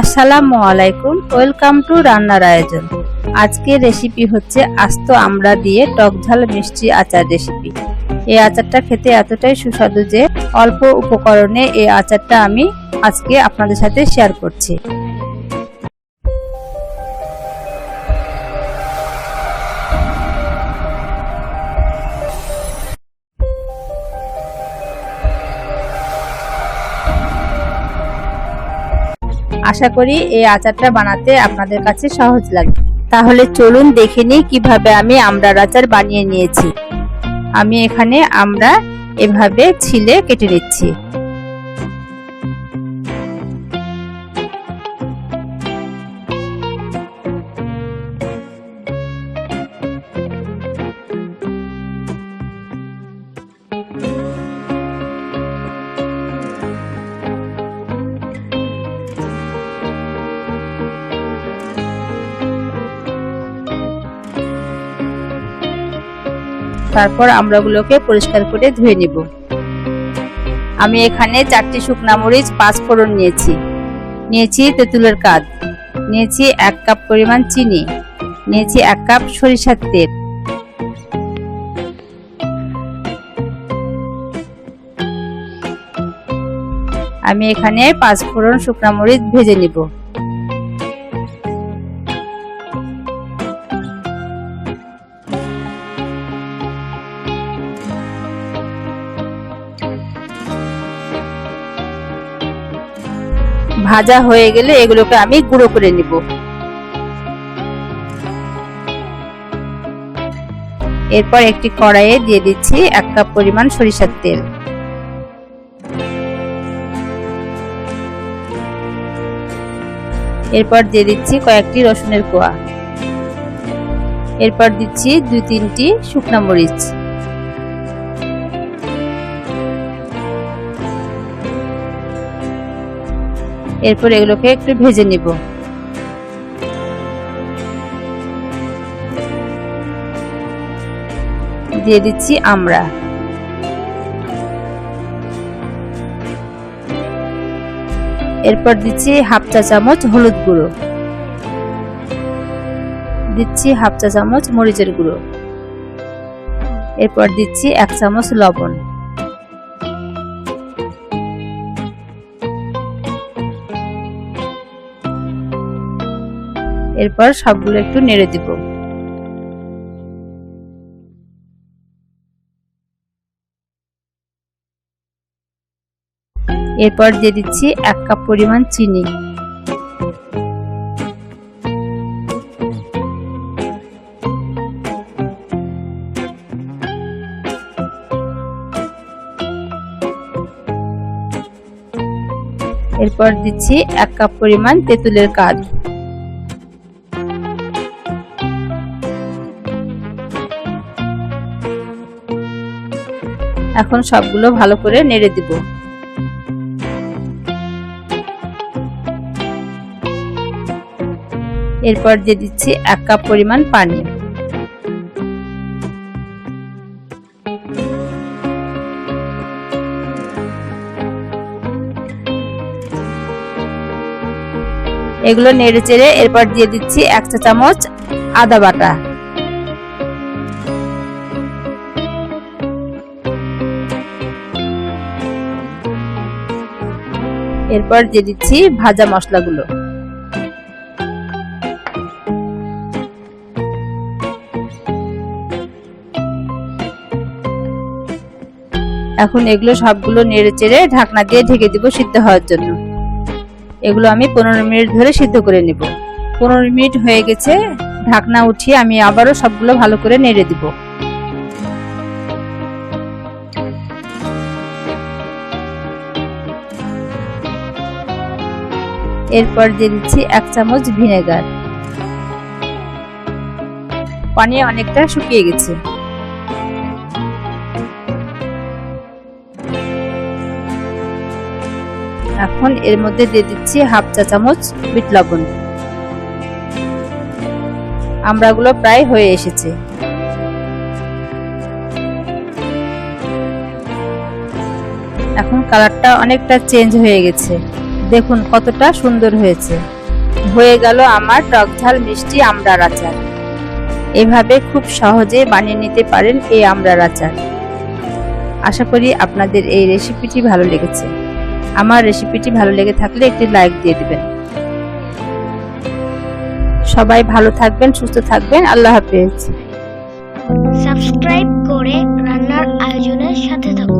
আসসালামু আলাইকুম, welcome to রান্নার আয়োজন। আজকের রেসিপি হচ্ছে আস্ত আমড়া দিয়ে টকঝাল মিষ্টি আচার রেসিপি। এই আচারটা খেতে এতটাই সুস্বাদু যে অল্প উপকরণে এই আচারটা আমি আজকে আপনাদের সাথে শেয়ার করছি। আশা করি এই আচারটা বানাতে আপনাদের কাছে সহজ লাগবে তাহলে চলুন দেখে নিই কীভাবে আমি আমড়ার আচার বানিয়ে নিয়েছি। আমি এখানে আমরা এভাবে ছিলে কেটে নিচ্ছি। তারপর আমড়াগুলোকে পরিষ্কার করে ধুয়ে নিব। আমি এখানে চারটি শুকনা মরিচ, পাঁচ ফোড়ন নিয়েছি। নিয়েছি তেঁতুলের কাজ নিয়েছি এক কাপ পরিমাণ চিনি। নিয়েছি এক কাপ সরিষার তেল। আমি এখানে পাঁচ ফোড়ন শুকনা মরিচ ভেজে নিব। ভাজা হয়ে গেলে এগুলোকে আমি গুঁড়ো করে নিব। এরপর একটি কড়াইয়ে দিয়ে দিচ্ছি এক কাপ পরিমাণ সরিষার তেল। এরপর দিয়ে দিচ্ছি কয়েকটি রসুনের কোয়া। এরপর দিচ্ছি দুই তিনটি শুকনা মরিচ। এরপর এগুলোকে একটু ভেজে নিব। দিয়ে দিচ্ছি আমরা। এরপর দিচ্ছি হাফ চা চামচ হলুদ গুঁড়ো। দিচ্ছি হাফ চা চামচ মরিচের গুঁড়ো। এরপর দিচ্ছি এক চামচ লবণ। এরপর সবগুলো একটু নেড়ে দিব। এরপর দিয়ে দিচ্ছি এক কাপ পরিমাণ চিনি। এরপর দিচ্ছি এক কাপ পরিমাণ তেঁতুলের কাজ। এখন সবগুলো ভালো করে নেড়ে দিব। এরপর দিয়ে দিচ্ছি এক কাপ পরিমাণ পানি। এগুলো নেড়ে চেড়ে এরপর দিয়ে দিচ্ছি এক চা চামচ আদা বাটা। এরপর দিয়ে দিচ্ছি ভাজা মশলাগুলো। এখন এগুলো সবগুলো নেড়ে চেড়ে ঢাকনা দিয়ে ঢেকে দিব সিদ্ধ হওয়ার জন্য। এগুলো আমি পনেরো মিনিট ধরে সিদ্ধ করে নেব। পনেরো মিনিট হয়ে গেছে, ঢাকনা উঠিয়ে আমি আবারও সবগুলো ভালো করে নেড়ে দিব। এরপর দিয়ে দিচ্ছি এক চামচ ভিনেগার। পানি অনেকটা শুকিয়ে গেছে। এখন এর মধ্যে দিয়ে দিচ্ছি হাফ চা চামচ বিট লবণ। আমড়াগুলো প্রায় হয়ে এসেছে। এখন কালারটা অনেকটা চেঞ্জ হয়ে গেছে। দেখুন কতটা সুন্দর হয়েছে। হয়ে গেল আমার টক ঝাল মিষ্টি আমড়ার আচার। এভাবে খুব সহজে বানিয়ে নিতে পারেন এই আমড়ার আচার। আশা করি আপনাদের এই রেসিপিটি ভালো লেগেছে। আমার রেসিপিটি ভালো লেগে থাকলে একটি লাইক দিয়ে দেবেন। সবাই ভালো থাকবেন, সুস্থ থাকবেন। আল্লাহ হাফেজ। সাবস্ক্রাইব করে রান্নার আয়োজনের সাথে থাকুন।